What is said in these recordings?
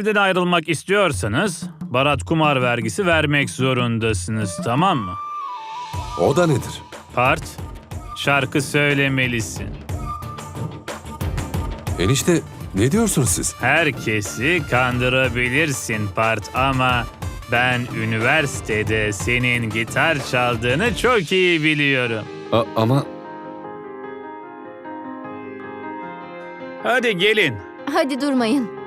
evden ayrılmak istiyorsanız barat kumar vergisi vermek zorundasınız tamam mı? O da nedir? Part, şarkı söylemelisin. Enişte ne diyorsunuz siz? Herkesi kandırabilirsin Part ama ben üniversitede senin gitar çaldığını çok iyi biliyorum. A- ama Hadi gelin. Hadi durmayın.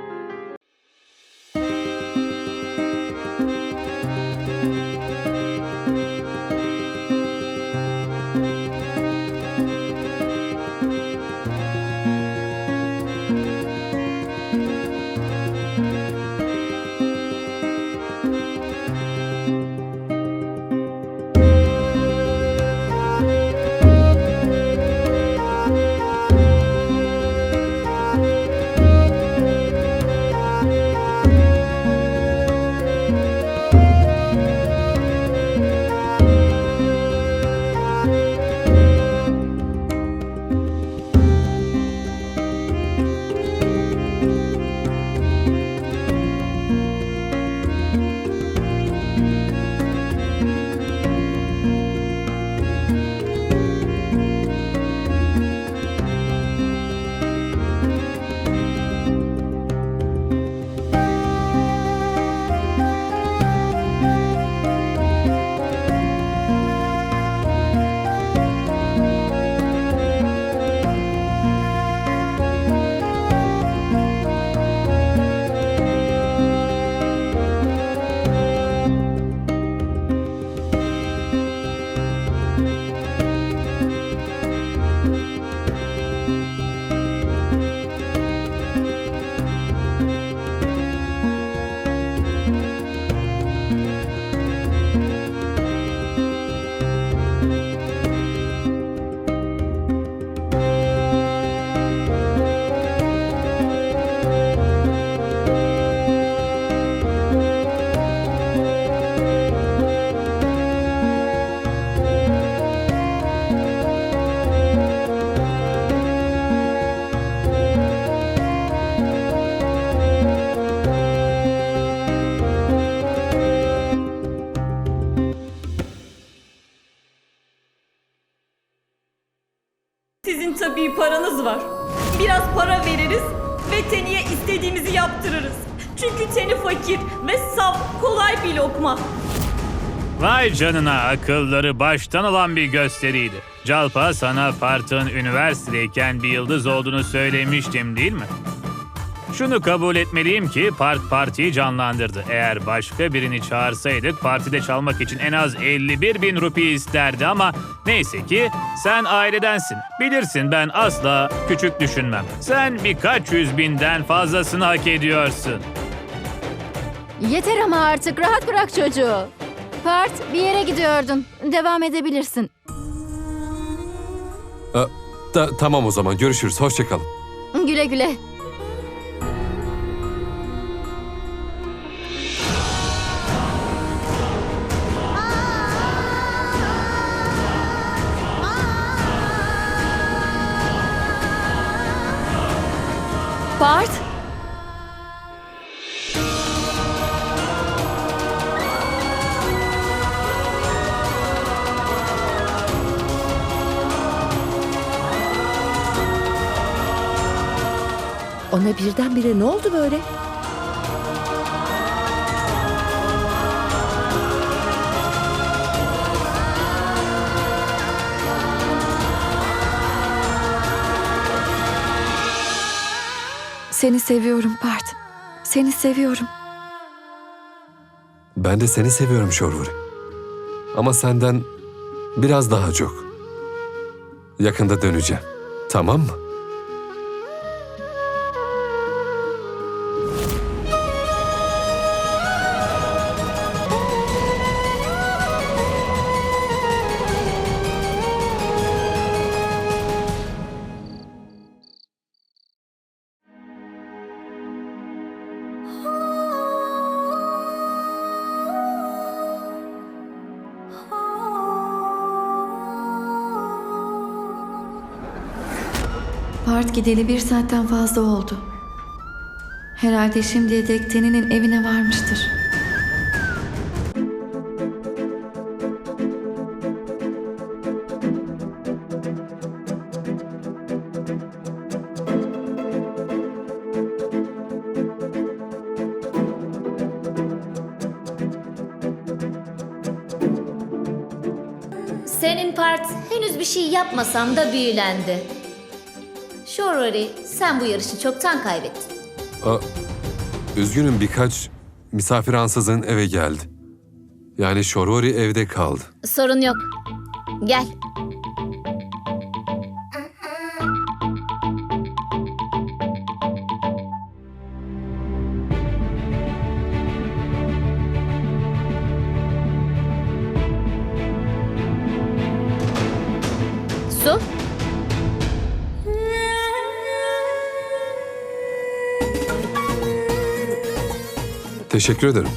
Canına akılları baştan alan bir gösteriydi. Calpa sana Part'ın üniversitedeyken bir yıldız olduğunu söylemiştim değil mi? Şunu kabul etmeliyim ki Part partiyi canlandırdı. Eğer başka birini çağırsaydık partide çalmak için en az 51 bin rupi isterdi ama neyse ki sen ailedensin. Bilirsin ben asla küçük düşünmem. Sen birkaç yüz binden fazlasını hak ediyorsun. Yeter ama artık rahat bırak çocuğu. Part bir yere gidiyordun. Devam edebilirsin. A- ta- tamam o zaman görüşürüz. Hoşçakalın. Güle güle. Part. Ona birdenbire ne oldu böyle? Seni seviyorum Part. Seni seviyorum. Ben de seni seviyorum Şorvuri. Ama senden biraz daha çok. Yakında döneceğim. Tamam mı? Part gideli bir saatten fazla oldu. Herhalde şimdiye dek Teni'nin evine varmıştır. Senin part henüz bir şey yapmasam da büyülendi. Şorori, sen bu yarışı çoktan kaybettin. Aa, üzgünüm birkaç misafir ansızın eve geldi. Yani Şorori evde kaldı. Sorun yok. Gel. Teşekkür ederim.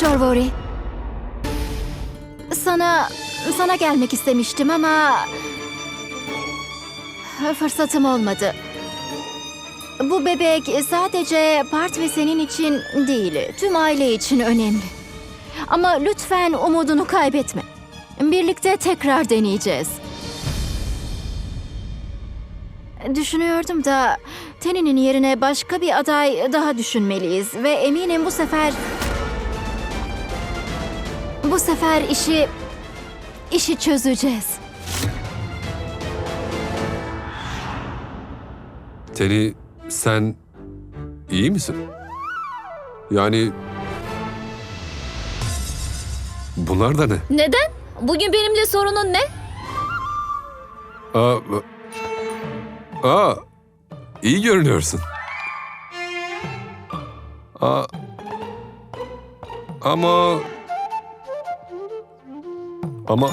Şorvori. Sana sana gelmek istemiştim ama fırsatım olmadı. Bu bebek sadece Part ve senin için değil, tüm aile için önemli. Ama lütfen umudunu kaybetme. Birlikte tekrar deneyeceğiz. Düşünüyordum da Teni'nin yerine başka bir aday daha düşünmeliyiz ve eminim bu sefer bu sefer işi işi çözeceğiz. Teni sen iyi misin? Yani bunlar da ne? Neden? Bugün benimle sorunun ne? Aa, aa, iyi görünüyorsun. Aa, ama ama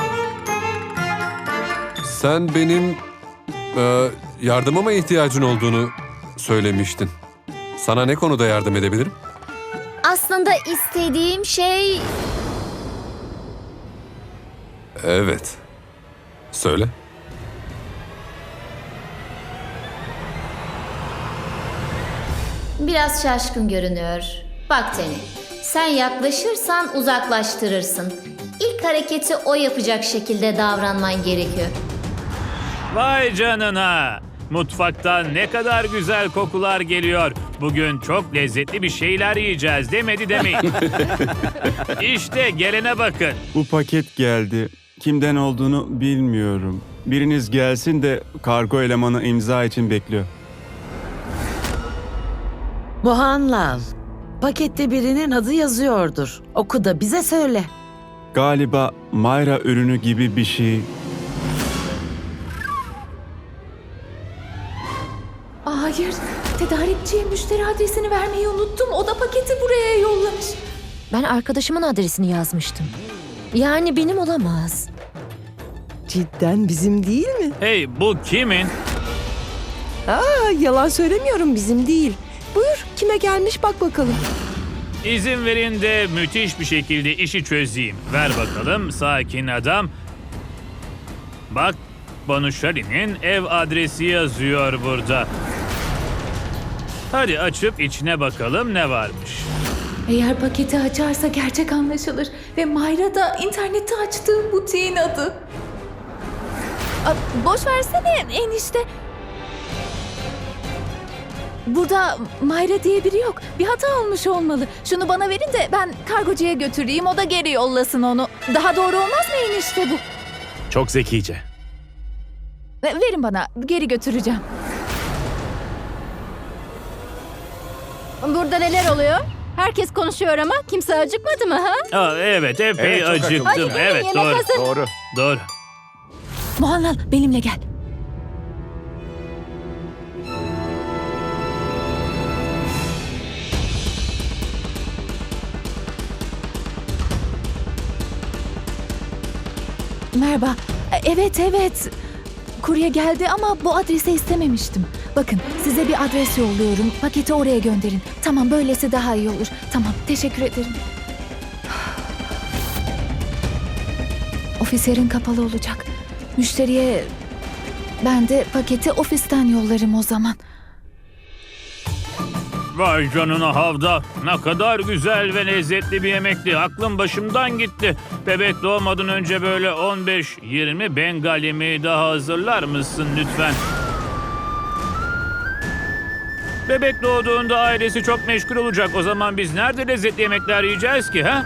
sen benim e, yardımıma ihtiyacın olduğunu söylemiştin. Sana ne konuda yardım edebilirim? Aslında istediğim şey... Evet. Söyle. Biraz şaşkın görünüyor. Bak Teni, sen yaklaşırsan uzaklaştırırsın. İlk hareketi o yapacak şekilde davranman gerekiyor. Vay canına. Mutfaktan ne kadar güzel kokular geliyor. Bugün çok lezzetli bir şeyler yiyeceğiz demedi demeyin. işte gelene bakın. Bu paket geldi. Kimden olduğunu bilmiyorum. Biriniz gelsin de kargo elemanı imza için bekliyor. Muhanlal, pakette birinin adı yazıyordur. Oku da bize söyle. Galiba Mayra ürünü gibi bir şey. Hayır, tedarikçiye müşteri adresini vermeyi unuttum. O da paketi buraya yollamış. Ben arkadaşımın adresini yazmıştım. Yani benim olamaz. Cidden bizim değil mi? Hey bu kimin? Aa, yalan söylemiyorum bizim değil. Buyur kime gelmiş bak bakalım. İzin verin de müthiş bir şekilde işi çözeyim. Ver bakalım sakin adam. Bak Banuşari'nin ev adresi yazıyor burada. Hadi açıp içine bakalım ne varmış. Eğer paketi açarsa gerçek anlaşılır. Ve Mayra da internette açtığı butiğin adı. Aa, boş versene enişte. Burada Mayra diye biri yok. Bir hata olmuş olmalı. Şunu bana verin de ben kargocuya götüreyim. O da geri yollasın onu. Daha doğru olmaz mı enişte bu? Çok zekice. Ve- Verin bana. Geri götüreceğim. Burada neler oluyor? Herkes konuşuyor ama kimse acıkmadı mı ha? Aa, evet epey Evet, çok acıktım. Hadi gelin, evet yemek doğru. hazır. Doğru. Doğru. Muhallal benimle gel. Merhaba. E, Evet evet. Kurye geldi ama bu adrese istememiştim. Bakın size bir adres yolluyorum. Paketi oraya gönderin. Tamam böylesi daha iyi olur. Tamam teşekkür ederim. Of Ofis yarın kapalı olacak. Müşteriye ben de paketi ofisten yollarım o zaman. Vay canına havda. Ne kadar güzel ve lezzetli bir yemekti. Aklım başımdan gitti. Bebek doğmadan önce böyle 15-20 bengal yemeği daha hazırlar mısın lütfen? Bebek doğduğunda ailesi çok meşgul olacak. O zaman biz nerede lezzetli yemekler yiyeceğiz ki ha?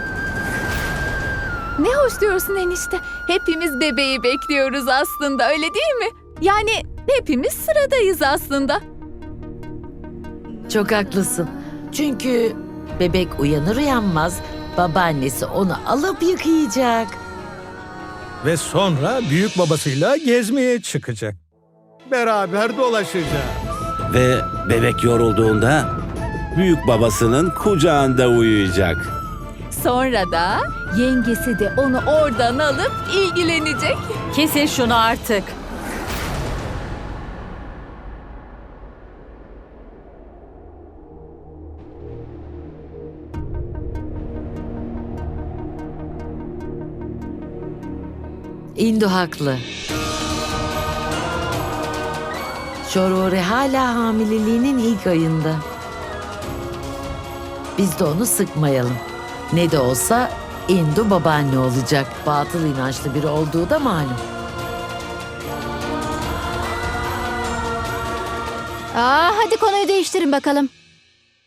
Ne hoş diyorsun enişte. Hepimiz bebeği bekliyoruz aslında öyle değil mi? Yani hepimiz sıradayız aslında. Çok haklısın. Çünkü bebek uyanır uyanmaz babaannesi onu alıp yıkayacak. Ve sonra büyük babasıyla gezmeye çıkacak. Beraber dolaşacağız. Ve bebek yorulduğunda büyük babasının kucağında uyuyacak. Sonra da yengesi de onu oradan alıp ilgilenecek. Kesin şunu artık. Indu haklı. Şorori hala hamileliğinin ilk ayında. Biz de onu sıkmayalım. Ne de olsa Indu babaanne olacak. Batıl inançlı biri olduğu da malum. Aa, hadi konuyu değiştirin bakalım.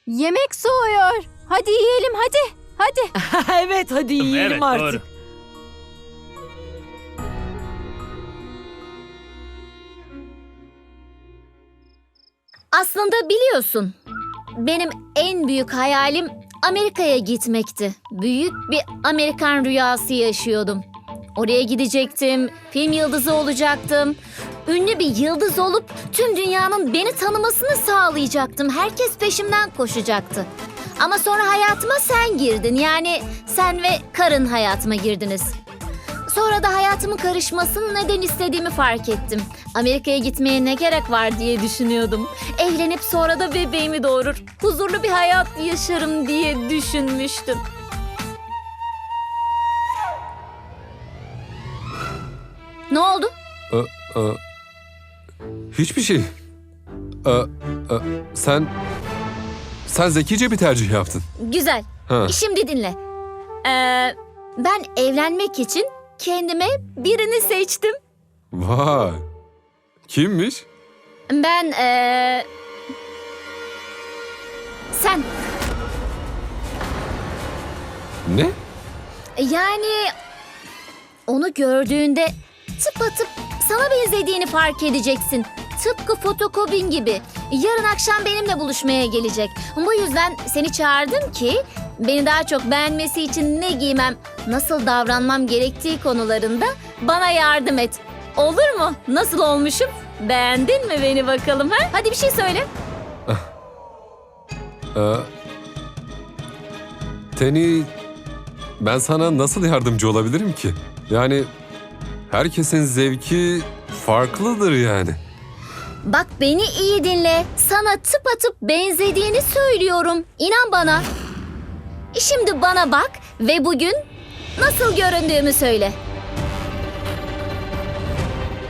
Yemek soğuyor. Hadi yiyelim hadi. Hadi. evet hadi yiyelim evet, artık. Aslında biliyorsun. Benim en büyük hayalim Amerika'ya gitmekti. Büyük bir Amerikan rüyası yaşıyordum. Oraya gidecektim, film yıldızı olacaktım. Ünlü bir yıldız olup tüm dünyanın beni tanımasını sağlayacaktım. Herkes peşimden koşacaktı. Ama sonra hayatıma sen girdin. Yani sen ve karın hayatıma girdiniz. Sonra da hayatımın karışmasını neden istediğimi fark ettim. Amerika'ya gitmeye ne gerek var diye düşünüyordum. Evlenip sonra da bebeğimi doğurur. Huzurlu bir hayat yaşarım diye düşünmüştüm. Ne oldu? Ee, e, hiçbir şey. Ee, e, sen sen zekice bir tercih yaptın. Güzel. Ha. Şimdi dinle. Ee, ben evlenmek için kendime birini seçtim. Vay. Kimmiş? Ben ee... Sen. Ne? Yani onu gördüğünde tıpatıp sana benzediğini fark edeceksin. Tıpkı fotokopin gibi. Yarın akşam benimle buluşmaya gelecek. Bu yüzden seni çağırdım ki beni daha çok beğenmesi için ne giymem, nasıl davranmam gerektiği konularında bana yardım et. Olur mu? Nasıl olmuşum? Beğendin mi beni bakalım ha? Hadi bir şey söyle. Ee, Teni, ben sana nasıl yardımcı olabilirim ki? Yani herkesin zevki farklıdır yani. Bak beni iyi dinle. Sana tıpatıp benzediğini söylüyorum. İnan bana. Şimdi bana bak ve bugün nasıl göründüğümü söyle.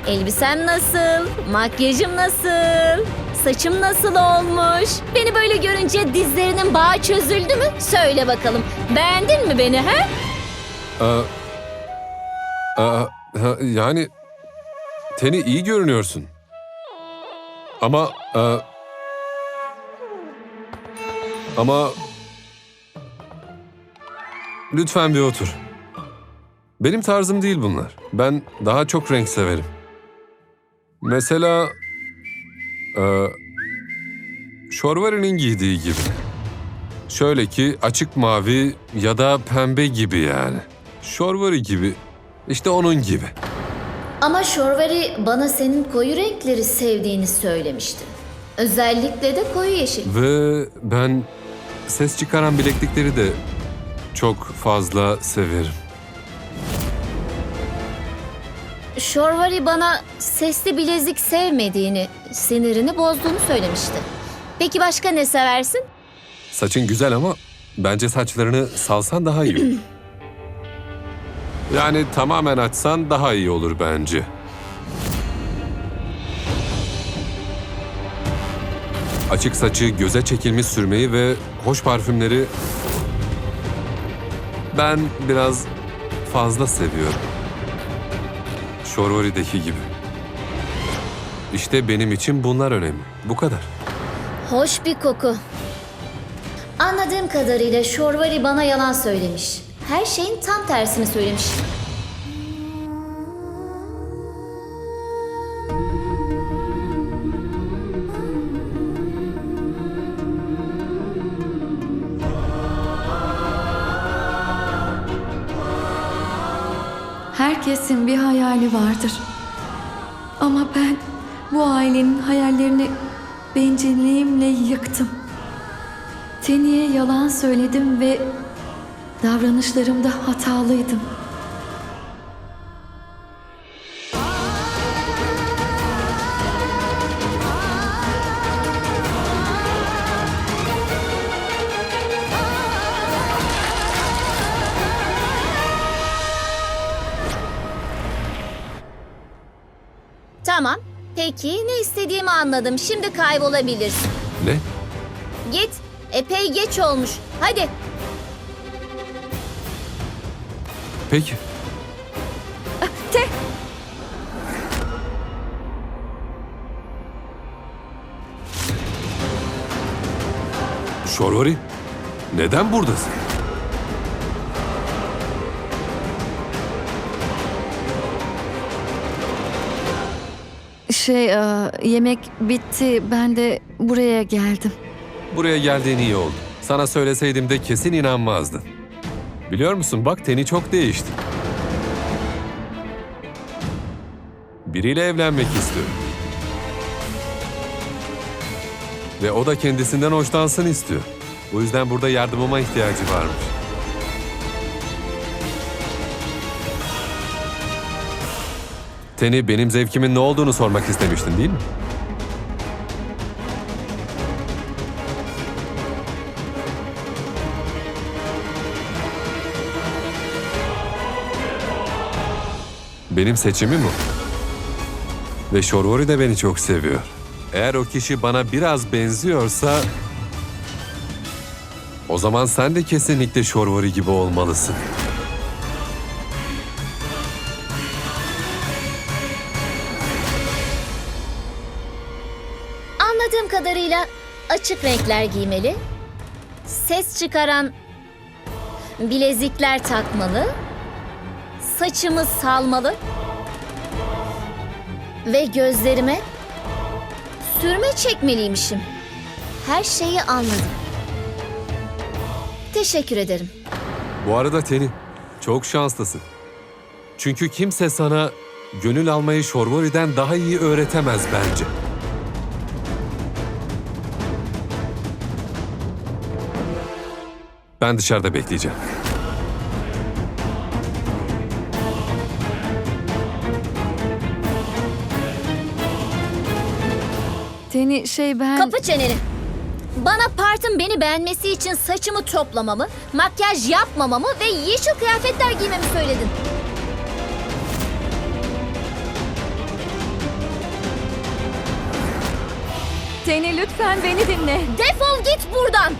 Elbisem nasıl? Makyajım nasıl? Saçım nasıl olmuş? Beni böyle görünce dizlerinin bağı çözüldü mü? Söyle bakalım. Beğendin mi beni he? Ee, e, ha, yani Teni iyi görünüyorsun. Ama e, ama lütfen bir otur. Benim tarzım değil bunlar. Ben daha çok renk severim. Mesela e, Şorvari'nin giydiği gibi. Şöyle ki açık mavi ya da pembe gibi yani. Şorvari gibi. İşte onun gibi. Ama Şorvari bana senin koyu renkleri sevdiğini söylemişti. Özellikle de koyu yeşil. Ve ben ses çıkaran bileklikleri de çok fazla severim. Şorvari bana sesli bilezik sevmediğini, sinirini bozduğunu söylemişti. Peki başka ne seversin? Saçın güzel ama bence saçlarını salsan daha iyi olur. Yani tamamen açsan daha iyi olur bence. Açık saçı, göze çekilmiş sürmeyi ve hoş parfümleri ben biraz fazla seviyorum. Şorvori'deki gibi. İşte benim için bunlar önemli. Bu kadar. Hoş bir koku. Anladığım kadarıyla Şorvari bana yalan söylemiş. Her şeyin tam tersini söylemiş. Herkesin bir hayali vardır. Ama ben bu ailenin hayallerini bencilliğimle yıktım. Teni'ye yalan söyledim ve davranışlarımda hatalıydım. İstediğimi anladım. Şimdi kaybolabilirsin. Ne? Git. Epey geç olmuş. Hadi. Peki. Şorvori, neden buradasın? Şey, e, yemek bitti. Ben de buraya geldim. Buraya geldiğin iyi oldu. Sana söyleseydim de kesin inanmazdın. Biliyor musun bak teni çok değişti. Biriyle evlenmek istiyor. Ve o da kendisinden hoşlansın istiyor. Bu yüzden burada yardımıma ihtiyacı varmış. Teni benim zevkimin ne olduğunu sormak istemiştin değil mi? Benim seçimim o. Ve Şorvori de beni çok seviyor. Eğer o kişi bana biraz benziyorsa... O zaman sen de kesinlikle Şorvori gibi olmalısın. Açık renkler giymeli. Ses çıkaran bilezikler takmalı. Saçımı salmalı. Ve gözlerime sürme çekmeliymişim. Her şeyi anladım. Teşekkür ederim. Bu arada Teni, çok şanslısın. Çünkü kimse sana gönül almayı Şorvori'den daha iyi öğretemez bence. Ben dışarıda bekleyeceğim. Teni şey ben... Kapı çeneni. Bana Part'ın beni beğenmesi için saçımı toplamamı, makyaj yapmamamı ve yeşil kıyafetler giymemi söyledin. Teni lütfen beni dinle. Defol git buradan.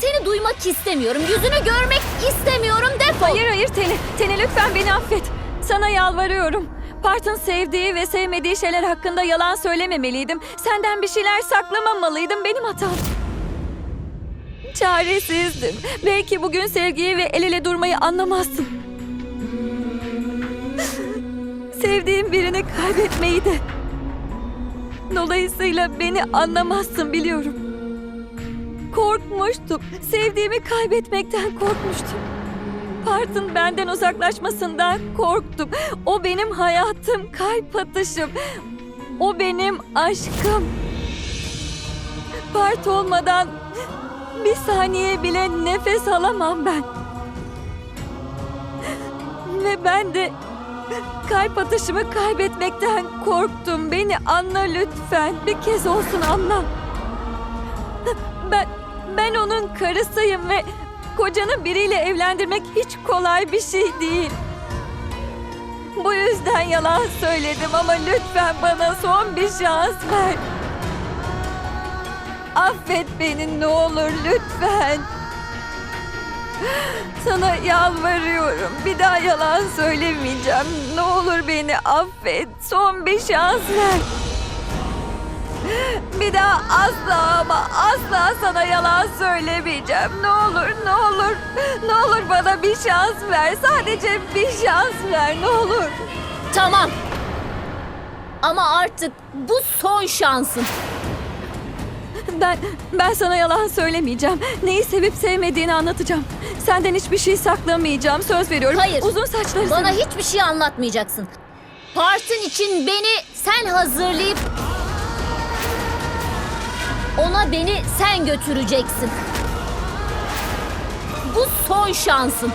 Seni duymak istemiyorum. Yüzünü görmek istemiyorum. Defol. Hayır hayır Teni. Teni lütfen beni affet. Sana yalvarıyorum. Part'ın sevdiği ve sevmediği şeyler hakkında yalan söylememeliydim. Senden bir şeyler saklamamalıydım. Benim hatam. Çaresizdim. Belki bugün sevgiyi ve el ele durmayı anlamazsın. Sevdiğim birini kaybetmeyi de. Dolayısıyla beni anlamazsın biliyorum. Korkmuştum. Sevdiğimi kaybetmekten korkmuştum. Part'ın benden uzaklaşmasından korktum. O benim hayatım, kalp atışım. O benim aşkım. Part olmadan bir saniye bile nefes alamam ben. Ve ben de kalp atışımı kaybetmekten korktum. Beni anla lütfen. Bir kez olsun anla. Ben ben onun karısıyım ve kocanı biriyle evlendirmek hiç kolay bir şey değil. Bu yüzden yalan söyledim ama lütfen bana son bir şans ver. Affet beni ne olur lütfen. Sana yalvarıyorum. Bir daha yalan söylemeyeceğim. Ne olur beni affet. Son bir şans ver. Bir daha asla ama asla sana yalan söylemeyeceğim. Ne olur, ne olur, ne olur bana bir şans ver. Sadece bir şans ver, ne olur. Tamam. Ama artık bu son şansın. Ben ben sana yalan söylemeyeceğim. Neyi sevip sevmediğini anlatacağım. Senden hiçbir şey saklamayacağım. Söz veriyorum. Hayır. Uzun saçları Bana hiçbir şey anlatmayacaksın. Partın için beni sen hazırlayıp ona beni sen götüreceksin. Bu son şansın.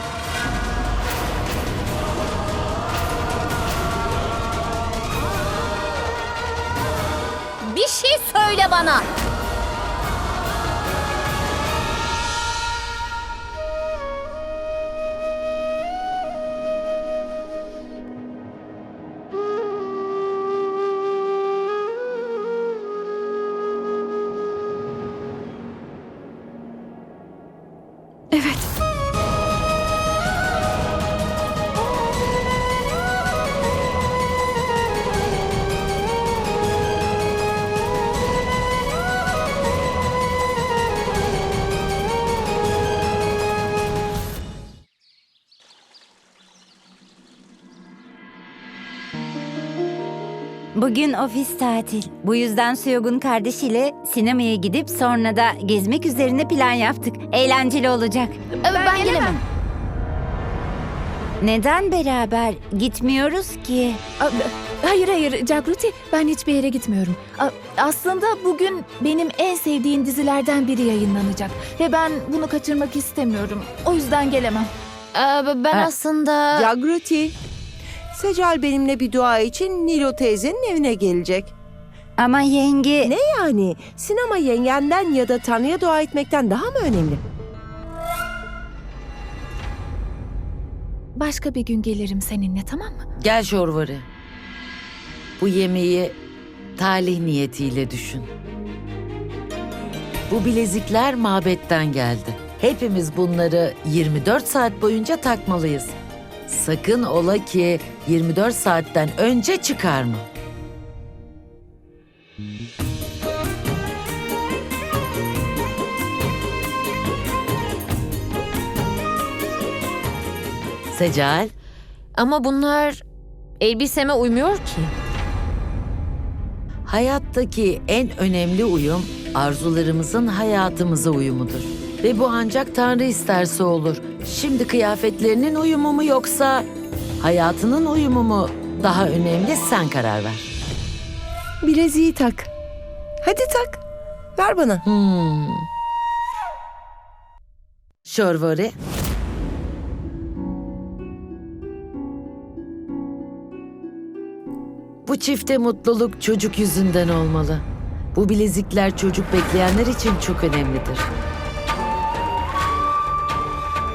Bir şey söyle bana. Bugün ofis tatil. Bu yüzden Suyog'un kardeşiyle sinemaya gidip sonra da gezmek üzerine plan yaptık. Eğlenceli olacak. Ben, gelemem. Neden beraber gitmiyoruz ki? A- Hayır hayır Cagruti ben hiçbir yere gitmiyorum. A- Aslında bugün benim en sevdiğim dizilerden biri yayınlanacak. Ve ben bunu kaçırmak istemiyorum. O yüzden gelemem. ben Ha. aslında... Jagruti, Secal benimle bir dua için Nilo teyzenin evine gelecek. Ama yenge... Ne yani? Sinema yengenden ya da Tanrı'ya dua etmekten daha mı önemli? Başka bir gün gelirim seninle tamam mı? Gel Şorvari. Bu yemeği talih niyetiyle düşün. Bu bilezikler mabetten geldi. Hepimiz bunları 24 saat boyunca takmalıyız. Sakın ola ki 24 saatten önce çıkarma. Secal, Ama bunlar elbiseme uymuyor ki. Hayattaki en önemli uyum arzularımızın hayatımıza uyumudur. Ve bu ancak Tanrı isterse olur. Şimdi kıyafetlerinin uyumu mu yoksa hayatının uyumu mu daha önemli sen karar ver. Bileziği tak. Hadi tak. Ver bana. Hmm. Şorvari. Bu çifte mutluluk çocuk yüzünden olmalı. Bu bilezikler çocuk bekleyenler için çok önemlidir.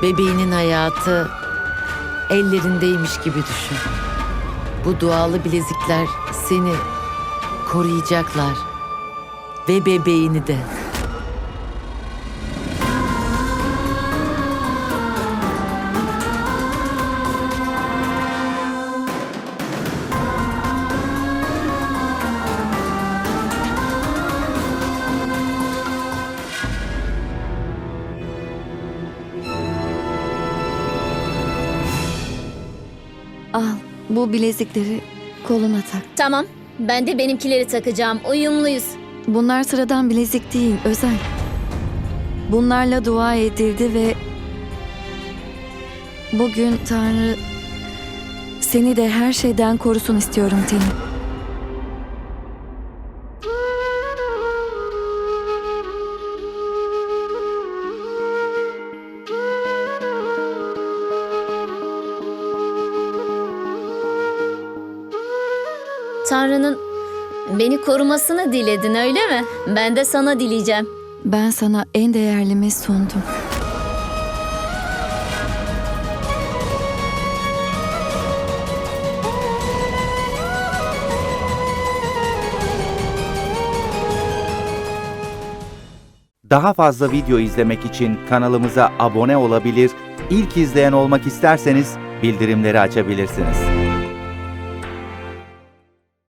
Bebeğinin hayatı ellerindeymiş gibi düşün. Bu dualı bilezikler seni koruyacaklar ve bebeğini de. Bilezikleri koluna tak. Tamam. Ben de benimkileri takacağım. Uyumluyuz. Bunlar sıradan bilezik değil, özel. Bunlarla dua edildi ve bugün Tanrı seni de her şeyden korusun istiyorum Teni. Tanrı'nın beni korumasını diledin öyle mi? Ben de sana dileyeceğim. Ben sana en değerlimi sundum. Daha fazla video izlemek için kanalımıza abone olabilir, ilk izleyen olmak isterseniz bildirimleri açabilirsiniz.